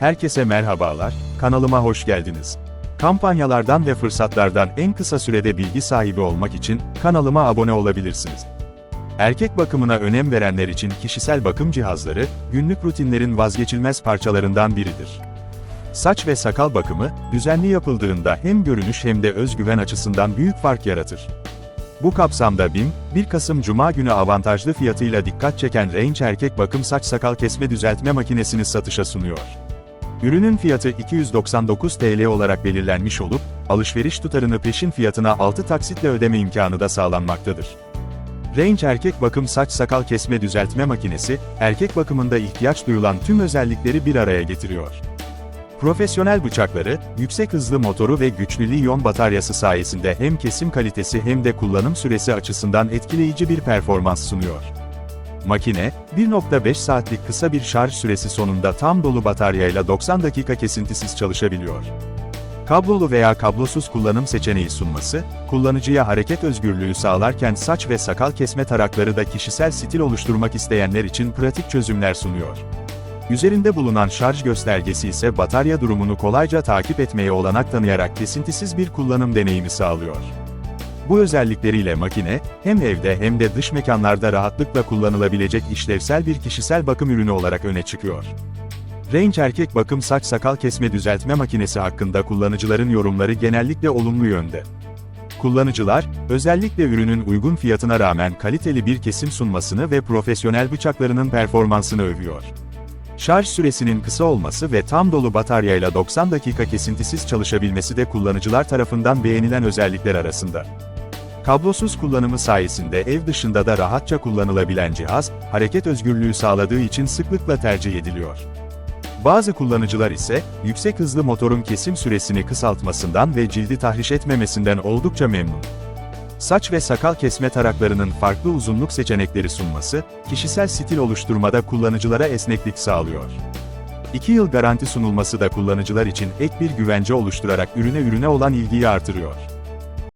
Herkese merhabalar, kanalıma hoş geldiniz. Kampanyalardan ve fırsatlardan en kısa sürede bilgi sahibi olmak için kanalıma abone olabilirsiniz. Erkek bakımına önem verenler için kişisel bakım cihazları, günlük rutinlerin vazgeçilmez parçalarından biridir. Saç ve sakal bakımı, düzenli yapıldığında hem görünüş hem de özgüven açısından büyük fark yaratır. Bu kapsamda BİM, 1 Kasım Cuma günü avantajlı fiyatıyla dikkat çeken Range Erkek Bakım Saç Sakal Kesme Düzeltme Makinesini satışa sunuyor. Ürünün fiyatı 299 TL olarak belirlenmiş olup, alışveriş tutarını peşin fiyatına 6 taksitle ödeme imkanı da sağlanmaktadır. Range Erkek Bakım Saç Sakal Kesme Düzeltme Makinesi, erkek bakımında ihtiyaç duyulan tüm özellikleri bir araya getiriyor. Profesyonel bıçakları, yüksek hızlı motoru ve güçlü liyon bataryası sayesinde hem kesim kalitesi hem de kullanım süresi açısından etkileyici bir performans sunuyor. Makine, 1.5 saatlik kısa bir şarj süresi sonunda tam dolu bataryayla 90 dakika kesintisiz çalışabiliyor. Kablolu veya kablosuz kullanım seçeneği sunması, kullanıcıya hareket özgürlüğü sağlarken saç ve sakal kesme tarakları da kişisel stil oluşturmak isteyenler için pratik çözümler sunuyor. Üzerinde bulunan şarj göstergesi ise batarya durumunu kolayca takip etmeye olanak tanıyarak kesintisiz bir kullanım deneyimi sağlıyor. Bu özellikleriyle makine, hem evde hem de dış mekanlarda rahatlıkla kullanılabilecek işlevsel bir kişisel bakım ürünü olarak öne çıkıyor. Range Erkek Bakım Saç Sakal Kesme Düzeltme Makinesi hakkında kullanıcıların yorumları genellikle olumlu yönde. Kullanıcılar, özellikle ürünün uygun fiyatına rağmen kaliteli bir kesim sunmasını ve profesyonel bıçaklarının performansını övüyor. Şarj süresinin kısa olması ve tam dolu bataryayla 90 dakika kesintisiz çalışabilmesi de kullanıcılar tarafından beğenilen özellikler arasında. Kablosuz kullanımı sayesinde ev dışında da rahatça kullanılabilen cihaz, hareket özgürlüğü sağladığı için sıklıkla tercih ediliyor. Bazı kullanıcılar ise, yüksek hızlı motorun kesim süresini kısaltmasından ve cildi tahriş etmemesinden oldukça memnun. Saç ve sakal kesme taraklarının farklı uzunluk seçenekleri sunması, kişisel stil oluşturmada kullanıcılara esneklik sağlıyor. 2 yıl garanti sunulması da kullanıcılar için ek bir güvence oluşturarak ürüne ürüne olan ilgiyi artırıyor.